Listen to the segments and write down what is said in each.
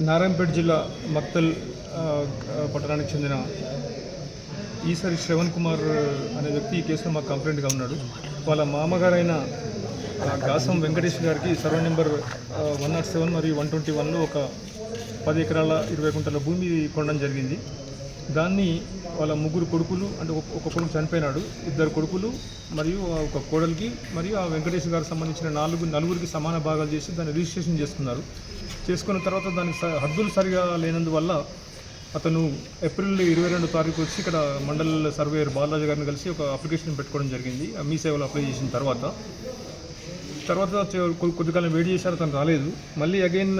నారాయణపేట జిల్లా మక్తల్ పట్టణానికి చెందిన ఈసారి శ్రవణ్ కుమార్ అనే వ్యక్తి ఈ కేసులో మాకు కంప్లైంట్గా ఉన్నాడు. వాళ్ళ మామగారైన ఆ, గాసం వెంకటేష్ గారికి survey number one not seven మరియు వన్ ట్వంటీ వన్లో ఒక పది ఎకరాల ఇరవై గుంటల భూమి కొనడం జరిగింది. దాన్ని వాళ్ళ ముగ్గురు కొడుకులు అంటే ఒక ఒక కొడుకు చనిపోయినాడు. ఇద్దరు కొడుకులు మరియు ఒక కోడలికి మరియు ఆ వెంకటేష్ గారికి సంబంధించిన నాలుగు నలుగురికి సమాన భాగాలు చేసి దాన్ని రిజిస్ట్రేషన్ చేసుకున్నారు. చేసుకున్న తర్వాత దానికి స- హద్దులు సరిగా లేనందువల్ల అతను ఏప్రిల్ ఇరవై రెండు తారీఖు వచ్చి ఇక్కడ మండల్ సర్వేయర్ బాలరాజు గారిని కలిసి ఒక అప్లికేషన్ పెట్టుకోవడం జరిగింది. ఆ మీ సేవలో అప్లై చేసిన తర్వాత. తర్వాత చే- కొ- కొద్ది కాలం వెయిట్ చేశారు అతను రాలేదు. మళ్ళీ అగైన్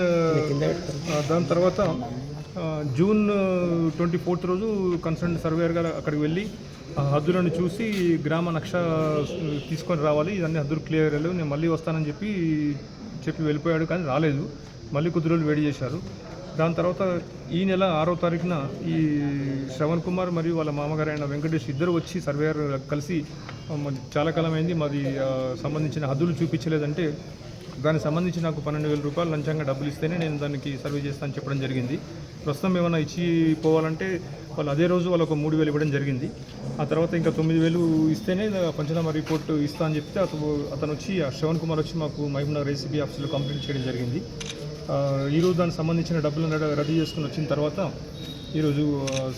దాని తర్వాత జూన్ ట్వంటీ ఫోర్త్ రోజు కన్సర్న్ సర్వేయర్ గారు అక్కడికి వెళ్ళి ఆ హద్దులను చూసి గ్రామ నక్ష తీసుకొని రావాలి. ఇవన్నీ హద్దులు క్లియర్ లేవు నేను మళ్ళీ వస్తానని చెప్పి చెప్పి వెళ్ళిపోయాడు కానీ రాలేదు. మళ్ళీ కొద్ది రోజులు వేడి చేశారు. దాని తర్వాత ఈ నెల ఆరో తారీఖున ఈ శ్రవణ్ కుమార్ మరియు వాళ్ళ మామగారు అయిన వెంకటేష్ ఇద్దరు వచ్చి సర్వేయర్ కలిసి చాలా కాలం అయింది మాది సంబంధించిన హద్దులు చూపించలేదంటే దానికి సంబంధించి నాకు పన్నెండు వేల రూపాయలు లంచంగా డబ్బులు ఇస్తేనే నేను దానికి సర్వే చేస్తానని చెప్పడం జరిగింది. ప్రస్తుతం ఏమైనా ఇచ్చి పోవాలంటే వాళ్ళు అదే రోజు వాళ్ళకు ఒక మూడు వేలు ఇవ్వడం జరిగింది. ఆ తర్వాత ఇంకా తొమ్మిది వేలు ఇస్తేనే పంచనామా రిపోర్ట్ ఇస్తా అని చెప్తే అతను అతను వచ్చి ఆ శ్రవణ్ కుమార్ వచ్చి మాకు మహబూబ్నగర్ ఏసీబీ ఆఫీస్లో కంప్లైంట్ చేయడం జరిగింది. ఈరోజు దానికి సంబంధించిన డబ్బులను రెడీ రెడీ చేసుకుని వచ్చిన తర్వాత ఈరోజు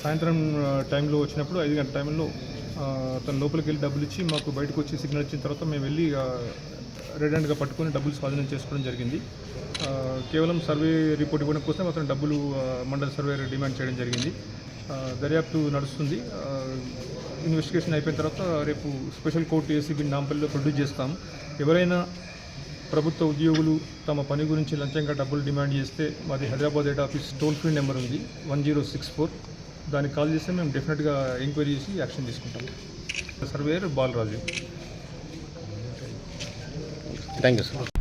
సాయంత్రం టైంలో వచ్చినప్పుడు ఐదు గంటల టైంలో తను లోపలికి వెళ్ళి డబ్బులు ఇచ్చి మాకు బయటకు వచ్చి సిగ్నల్ ఇచ్చిన తర్వాత మేము వెళ్ళి ఆ, రెడ్ హ్యాండ్గా పట్టుకొని డబ్బులు స్వాధీనం చేసుకోవడం జరిగింది. కేవలం సర్వే రిపోర్ట్ ఇవ్వడం కోసం అతను డబ్బులు మండల సర్వే డిమాండ్ చేయడం జరిగింది. దర్యాప్తు నడుస్తుంది. ఇన్వెస్టిగేషన్ అయిపోయిన తర్వాత రేపు స్పెషల్ కోర్టు ఏసీబీ నాంపల్లిలో ప్రొడ్యూస్ చేస్తాం ఎవరైనా ప్రభుత్వ ఉద్యోగులు తమ పని గురించి లంచంగా డబ్బులు డిమాండ్ చేస్తే మాది Hyderabad head office toll free number ఉంది వన్ జీరో సిక్స్ ఫోర్. దానికి కాల్ చేస్తే మేము డెఫినెట్గా ఎంక్వైరీ చేసి యాక్షన్ తీసుకుంటాం. Surveyor Balaraju. Thank you sir